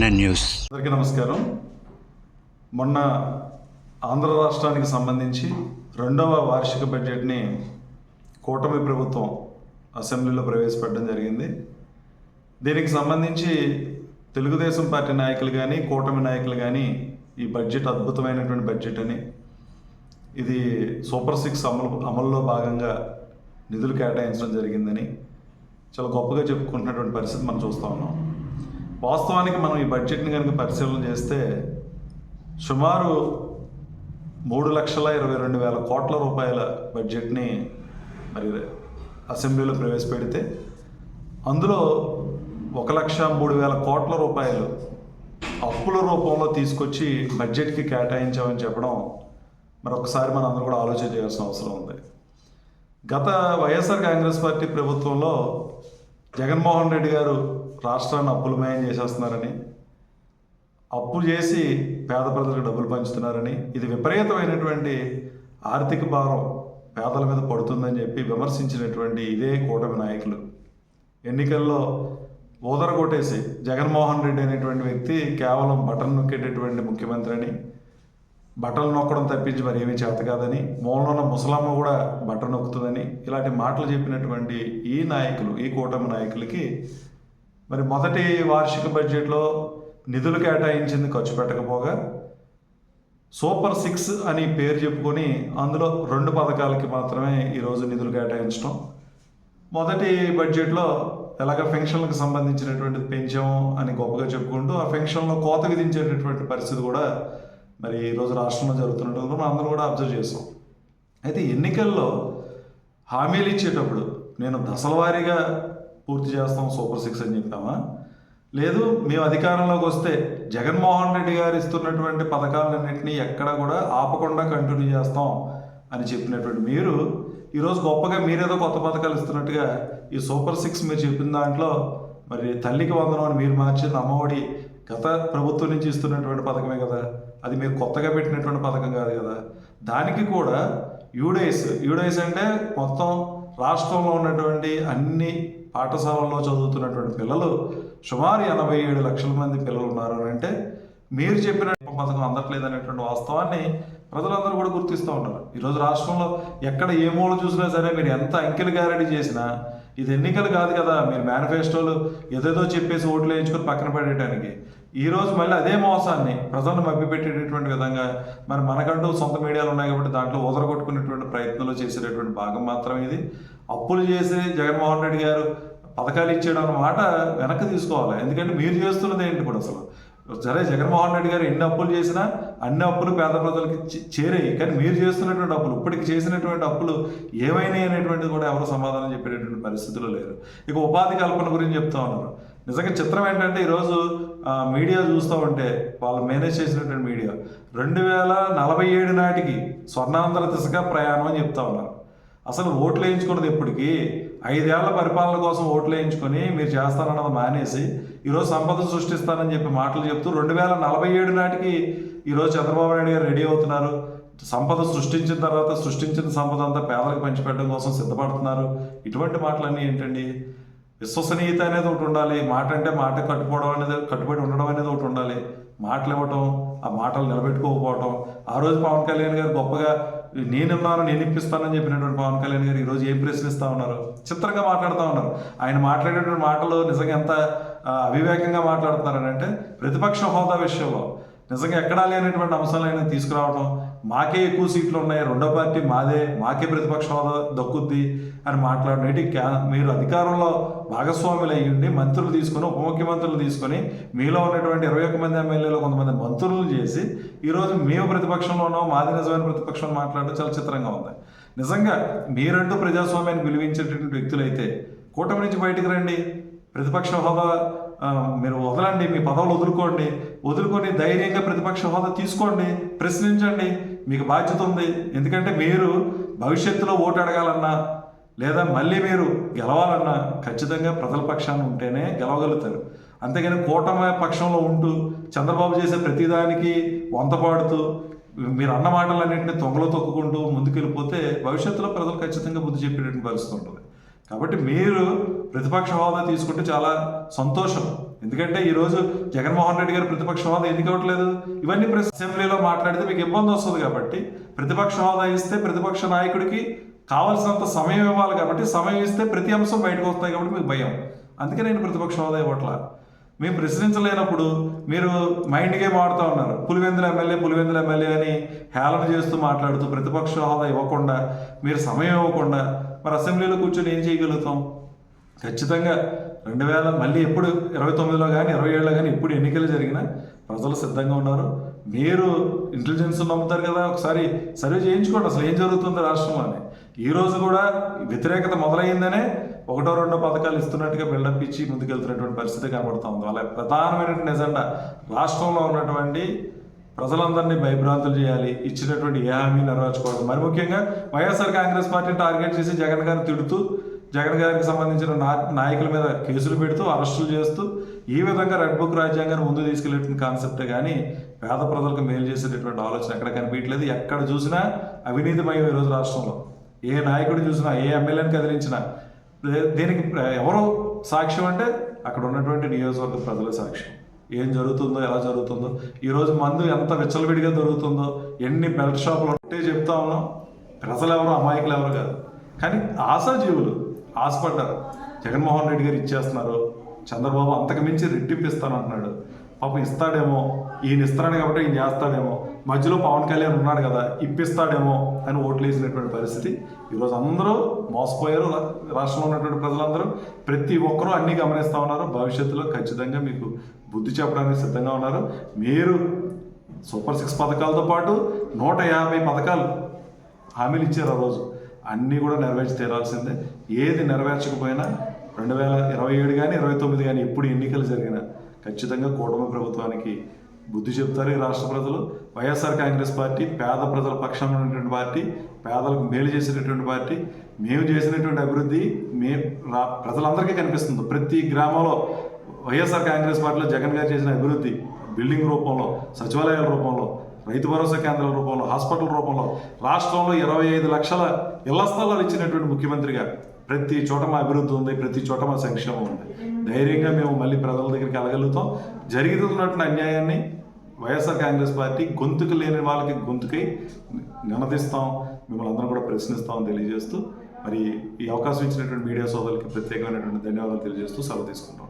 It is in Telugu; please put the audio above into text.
ఎన్ఎన్ న్యూస్ అందరికీ నమస్కారం. మొన్న ఆంధ్ర రాష్ట్రానికి సంబంధించి రెండవ వార్షిక బడ్జెట్ని కూటమి ప్రభుత్వం అసెంబ్లీలో ప్రవేశపెట్టడం జరిగింది. దీనికి సంబంధించి తెలుగుదేశం పార్టీ నాయకులు కానీ కూటమి నాయకులు కానీ ఈ బడ్జెట్ అద్భుతమైనటువంటి బడ్జెట్ అని ఇది సూపర్ సిక్స్ అమలు అమల్లో భాగంగా నిధులు కేటాయించడం జరిగిందని చాలా గొప్పగా చెప్పుకుంటున్నటువంటి పరిస్థితి మనం చూస్తూ ఉన్నాం. వాస్తవానికి మనం ఈ బడ్జెట్ని కనుక పరిశీలన చేస్తే సుమారు మూడు లక్షల ఇరవై రెండు వేల కోట్ల రూపాయల బడ్జెట్ని మరి అసెంబ్లీలో ప్రవేశపెడితే అందులో ఒక లక్ష మూడు వేల కోట్ల రూపాయలు అప్పుల రూపంలో తీసుకొచ్చి బడ్జెట్కి కేటాయించామని చెప్పడం మరి ఒకసారి మనం అందరూ కూడా ఆలోచన చేయాల్సిన అవసరం ఉంది. గత వైఎస్ఆర్ కాంగ్రెస్ పార్టీ ప్రభుత్వంలో జగన్మోహన్ రెడ్డి గారు రాష్ట్రాన్ని అప్పులమయం చేసేస్తున్నారని అప్పు చేసి పేద ప్రజలకు డబ్బులు పంచుతున్నారని ఇది విపరీతమైనటువంటి ఆర్థిక భారం పేదల మీద పడుతుందని చెప్పి విమర్శించినటువంటి ఇదే కూటమి నాయకులు. ఎన్నికల్లో ఊదర కొట్టేసి జగన్మోహన్ రెడ్డి అనేటువంటి వ్యక్తి కేవలం బటన్ నొక్కేటటువంటి ముఖ్యమంత్రి అని బట్టలు నొక్కడం తప్పించి మరి ఏమీ చేత కాదని మూలన ఉన్న ముసలమ్మ కూడా బట్టలు నొక్కుతుందని ఇలాంటి మాటలు చెప్పినటువంటి ఈ నాయకులు ఈ కూటమి నాయకులకి మరి మొదటి వార్షిక బడ్జెట్లో నిధులు కేటాయించింది ఖర్చు పెట్టకపోగా సూపర్ సిక్స్ అని పేరు చెప్పుకొని అందులో రెండు పథకాలకి మాత్రమే ఈరోజు నిధులు కేటాయించడం మొదటి బడ్జెట్లో ఎలాగ పెన్షన్లకు సంబంధించినటువంటి పెంచాము అని గొప్పగా చెప్పుకుంటూ ఆ పెన్షన్లో కోత విధించేటటువంటి పరిస్థితి కూడా మరి ఈరోజు రాష్ట్రంలో జరుగుతున్నట్టు మనం అందరూ కూడా అబ్జర్వ్ చేసాం. అయితే ఎన్నికల్లో హామీలు ఇచ్చేటప్పుడు నేను దశల వారీగా పూర్తి చేస్తాం సూపర్ సిక్స్ అని చెప్పామా లేదు మేము అధికారంలోకి వస్తే జగన్మోహన్ రెడ్డి గారు ఇస్తున్నటువంటి పథకాలన్నింటినీ ఎక్కడా కూడా ఆపకుండా కంటిన్యూ చేస్తాం అని చెప్పినటువంటి మీరు ఈరోజు గొప్పగా మీరేదో కొత్త పథకాలు ఇస్తున్నట్టుగా ఈ సూపర్ సిక్స్ మీరు చెప్పిన దాంట్లో మరి తల్లికి వందనం అని మీరు మార్చింది అమ్మఒడి గత ప్రభుత్వం నుంచి ఇస్తున్నటువంటి పథకమే కదా. అది మీరు కొత్తగా పెట్టినటువంటి పథకం కాదు కదా. దానికి కూడా యూడైస్ యూడైస్ అంటే మొత్తం రాష్ట్రంలో ఉన్నటువంటి అన్ని పాఠశాలలో చదువుతున్నటువంటి పిల్లలు సుమారు ఎనభై ఏడు లక్షల మంది పిల్లలు ఉన్నారు అని అంటే మీరు చెప్పిన పథకం అందట్లేదు అనేటువంటి వాస్తవాన్ని ప్రజలందరూ కూడా గుర్తిస్తూ ఉంటారు ఈరోజు రాష్ట్రంలో ఎక్కడ ఏ మూల చూసినా సరే మీరు ఎంత అంకెలు గ్యారెంటీ చేసినా ఇది ఎన్నికలు కాదు కదా. మీరు మేనిఫెస్టోలు ఏదేదో చెప్పేసి ఓట్లు వేయించుకొని పక్కన పెట్టడానికి ఈరోజు మళ్ళీ అదే మోసాన్ని ప్రజలను మభ్యపెట్టేటటువంటి విధంగా మరి మనకంటూ సొంత మీడియాలు ఉన్నాయి కాబట్టి దాంట్లో కొట్టుకునేటువంటి ప్రయత్నంలో చేసేటటువంటి భాగం మాత్రమే ఇది. అప్పులు చేసి జగన్మోహన్ రెడ్డి గారు పథకాలు ఇచ్చాడు అన్నమాట వెనక్కి తీసుకోవాలి. ఎందుకంటే మీరు చేస్తున్నది ఏంటి ఇప్పుడు అసలు? సరే జగన్మోహన్ రెడ్డి గారు ఎన్ని అప్పులు చేసినా అన్ని అప్పులు పేద ప్రజలకి చే- చేరాయి. కానీ మీరు చేస్తున్నటువంటి అప్పులు ఇప్పటికి చేసినటువంటి అప్పులు ఏమైనాయి అనేటువంటిది కూడా ఎవరు సమాధానం చెప్పేటటువంటి పరిస్థితులు లేరు. ఇక ఉపాధి కల్పన గురించి చెప్తా ఉన్నారు. నిజంగా చిత్రం ఏంటంటే ఈరోజు మీడియా చూస్తూ ఉంటే వాళ్ళు మేనేజ్ చేసినటువంటి మీడియా రెండు వేల నలభై ఏడు నాటికి స్వర్ణాంధ్ర దిశగా ప్రయాణం అని చెప్తా ఉన్నారు. అసలు ఓట్లు వేయించుకున్నది ఇప్పటికీ ఐదేళ్ళ పరిపాలన కోసం ఓట్లు వేయించుకొని మీరు చేస్తారన్నది మానేసి ఈరోజు సంపద సృష్టిస్తానని చెప్పి మాటలు చెప్తూ రెండు వేల నలభై ఏడు నాటికి ఈరోజు చంద్రబాబు నాయుడు గారు రెడీ అవుతున్నారు. సంపద సృష్టించిన తర్వాత సృష్టించిన సంపద అంతా పేదలకు పంచిపెట్టడం కోసం సిద్ధపడుతున్నారు. ఇటువంటి మాటలన్నీ ఏంటండి? విశ్వసనీయత అనేది ఒకటి ఉండాలి. మాట అంటే మాట కట్టుకోవడం అనేది కట్టుబడి ఉండడం అనేది ఒకటి ఉండాలి. మాటలు ఇవ్వటం ఆ మాటలు నిలబెట్టుకోకపోవటం. ఆ రోజు పవన్ కళ్యాణ్ గారు గొప్పగా నేనున్నాను నేను ఇప్పిస్తానని చెప్పినటువంటి పవన్ కళ్యాణ్ గారు ఈరోజు ఏం ప్రశ్నిస్తూ ఉన్నారు? చిత్రంగా మాట్లాడుతూ ఉన్నారు. ఆయన మాట్లాడేటువంటి మాటలు నిజంగా ఎంత అవివేకంగా మాట్లాడుతున్నారని అంటే ప్రతిపక్ష హోదా విషయంలో. నిజంగా ఎక్కడా లేనటువంటి అంశాలైనా తీసుకురావడం మాకే ఎక్కువ సీట్లు ఉన్నాయి. రెండో పార్టీ మాదే మాకే ప్రతిపక్ష హోదా దక్కుద్ది అని మాట్లాడడం. మీరు అధికారంలో భాగస్వాములు అయ్యుండి మంత్రులు తీసుకొని ఉప ముఖ్యమంత్రులు తీసుకొని మీలో ఉన్నటువంటి ఇరవై ఒక్క మంది ఎమ్మెల్యేలు కొంతమంది మంత్రులు చేసి ఈరోజు మేము ప్రతిపక్షంలో ఉన్నాం మాది నిజమైన ప్రతిపక్షం మాట్లాడడం చాలా చిత్రంగా ఉంది. నిజంగా మీరంటూ ప్రజాస్వామ్యాన్ని విలువించేటటువంటి వ్యక్తులైతే కూటమి నుంచి బయటకు రండి. ప్రతిపక్ష హోదా మీరు వదలండి మీ పదవులు వదులుకోండి. వదులుకొని ధైర్యంగా ప్రతిపక్ష హోదా తీసుకోండి ప్రశ్నించండి. మీకు బాధ్యత ఉంది. ఎందుకంటే మీరు భవిష్యత్తులో ఓటు అడగాలన్నా లేదా మళ్ళీ మీరు గెలవాలన్నా ఖచ్చితంగా ప్రజల పక్షాన్ని ఉంటేనే గెలవగలుగుతారు. అంతేగాని కూటమి పక్షంలో ఉంటూ చంద్రబాబు చేసే ప్రతిదానికి వంత పాడుతూ మీరు అన్న మాటలన్నింటినీ తొంగలో తొక్కుకుంటూ ముందుకెళ్ళిపోతే భవిష్యత్తులో ప్రజలు ఖచ్చితంగా బుద్ధి చెప్పేటటువంటి పరిస్థితి ఉంటుంది. కాబట్టి మీరు ప్రతిపక్ష హోదా తీసుకుంటే చాలా సంతోషం. ఎందుకంటే ఈరోజు జగన్మోహన్ రెడ్డి గారు ప్రతిపక్ష హోదా ఎందుకు అవ్వట్లేదు ఇవన్నీ ప్రెస్ అసెంబ్లీలో మాట్లాడితే మీకు ఇబ్బంది వస్తుంది కాబట్టి ప్రతిపక్ష హోదా ఇస్తే ప్రతిపక్ష నాయకుడికి కావాల్సినంత సమయం ఇవ్వాలి కాబట్టి సమయం ఇస్తే ప్రతి అంశం బయటకు వస్తాయి కాబట్టి మీకు భయం. అందుకే నేను ప్రతిపక్ష హోదా ఇవ్వట్లా. మేము ప్రశ్నించలేనప్పుడు మీరు మైండ్ గేమ్ ఆడుతూ ఉన్నారు. పులివెందుల ఎమ్మెల్యే పులివెందుల ఎమ్మెల్యే అని హేళన చేస్తూ మాట్లాడుతూ ప్రతిపక్ష హోదా ఇవ్వకుండా మీరు సమయం ఇవ్వకుండా మరి అసెంబ్లీలో కూర్చొని ఏం చేయగలుగుతాం? ఖచ్చితంగా రెండు వేల మళ్ళీ ఎప్పుడు ఇరవై తొమ్మిదిలో కానీ ఇరవై ఏడులో కానీ ఎప్పుడు ఎన్నికలు జరిగినా ప్రజలు సిద్ధంగా ఉన్నారు. మీరు ఇంటెలిజెన్స్ నమ్ముతారు కదా ఒకసారి సర్వే చేయించుకోండి అసలు ఏం జరుగుతుంది రాష్ట్రంలోని. ఈ రోజు కూడా వ్యతిరేకత మొదలైందనే ఒకటో రెండో పథకాలు ఇస్తున్నట్టుగా బిల్డప్ ఇచ్చి ముందుకెళ్తున్నటువంటి పరిస్థితి కనబడుతూ ఉంది. వాళ్ళ ప్రధానమైనటువంటి ఎజెండా రాష్ట్రంలో ఉన్నటువంటి ప్రజలందరినీ భయభ్రాంతులు చేయాలి ఇచ్చినటువంటి ఏ హామీ నెరవేర్చుకోవడం మరి ముఖ్యంగా వైఎస్ఆర్ కాంగ్రెస్ పార్టీని టార్గెట్ చేసి జగన్ గారిని తిడుతూ జగన్ గారికి సంబంధించిన నా నాయకుల మీద కేసులు పెడుతూ అరెస్టులు చేస్తూ ఈ విధంగా రెడ్ బుక్ రాజ్యాంగాన్ని ముందు తీసుకెళ్ళేటువంటి కాన్సెప్టే కానీ పేద ప్రజలకు మేలు చేసేటటువంటి ఆలోచన ఎక్కడ కనిపించట్లేదు. ఎక్కడ చూసినా అవినీతిమయం ఈరోజు రాష్ట్రంలో. ఏ నాయకుడు చూసినా ఏ ఎమ్మెల్యేని కదిలించినా దీనికి ఎవరు సాక్ష్యం అంటే అక్కడ ఉన్నటువంటి నియోజకవర్గ ప్రజల సాక్ష్యం. ఏం జరుగుతుందో ఎలా జరుగుతుందో ఈరోజు మందు ఎంత విచ్చలవిడిగా దొరుకుతుందో ఎన్ని బెల్ట్ షాపులు ఉంటే చెప్తా ఉన్నాం. ప్రజలు ఎవరు అమాయకులు ఎవరు కాదు. కానీ ఆశాజీవులు ఆశపడ్డారు. జగన్మోహన్ రెడ్డి గారు ఇచ్చేస్తున్నారు. చంద్రబాబు అంతకు మించి రెట్టింపు ఇస్తానంటున్నాడు పాపం ఇస్తాడేమో. ఈయన ఇస్తున్నాడు కాబట్టి ఈయన చేస్తాడేమో. మధ్యలో పవన్ కళ్యాణ్ ఉన్నాడు కదా ఇప్పిస్తాడేమో అని ఓట్లు వేసినటువంటి పరిస్థితి. ఈరోజు అందరూ మోసపోయారు రా- రాష్ట్రంలో ఉన్నటువంటి ప్రజలందరూ. ప్రతి ఒక్కరూ అన్నీ గమనిస్తూ ఉన్నారు. భవిష్యత్తులో ఖచ్చితంగా మీకు బుద్ధి చెప్పడానికి సిద్ధంగా ఉన్నారు. మీరు సూపర్ సిక్స్ పథకాలతో పాటు నూట యాభై పథకాలు హామీలు ఇచ్చారు ఆ రోజు. అన్నీ కూడా నెరవేర్చి తీరాల్సిందే. ఏది నెరవేర్చకపోయినా రెండు వేల ఇరవై ఏడు కానీ ఇరవై తొమ్మిది కానీ ఎప్పుడు ఎన్నికలు జరిగినా ఖచ్చితంగా కూటమి ప్రభుత్వానికి బుద్ధి చెప్తారు ఈ రాష్ట్ర ప్రజలు. వైఎస్ఆర్ కాంగ్రెస్ పార్టీ పేద ప్రజల పక్షంలో ఉన్నటువంటి పార్టీ పేదలకు మేలు చేసినటువంటి పార్టీ మేము చేసినటువంటి అభివృద్ధి మే రా ప్రజలందరికీ కనిపిస్తుంది. ప్రతి గ్రామంలో వైఎస్ఆర్ కాంగ్రెస్ పార్టీలో జగన్ గారు చేసిన అభివృద్ధి బిల్డింగ్ రూపంలో సచివాలయాల రూపంలో రైతు భరోసా కేంద్రాల రూపంలో హాస్పిటల్ రూపంలో రాష్ట్రంలో ఇరవై ఐదు లక్షల ఇళ్ళ స్థలాలు ఇచ్చినటువంటి ముఖ్యమంత్రిగా ప్రతి చోట మా అభివృద్ధి ఉంది ప్రతి చోట మా సంక్షేమం ఉంది. ధైర్యంగా మేము మళ్ళీ ప్రజల దగ్గరికి వెళ్ళగలుగుతాం. జరుగుతున్నటువంటి అన్యాయాన్ని వైఎస్ఆర్ కాంగ్రెస్ పార్టీ గొంతుకు లేని వాళ్ళకి గొంతుకై నినదిస్తాం మిమ్మల్ని అందరం కూడా ప్రశ్నిస్తామని తెలియజేస్తూ మరి ఈ అవకాశం ఇచ్చినటువంటి మీడియా సోదరులకి ప్రత్యేకమైనటువంటి ధన్యవాదాలు తెలియజేస్తూ సెలవు తీసుకుంటాం.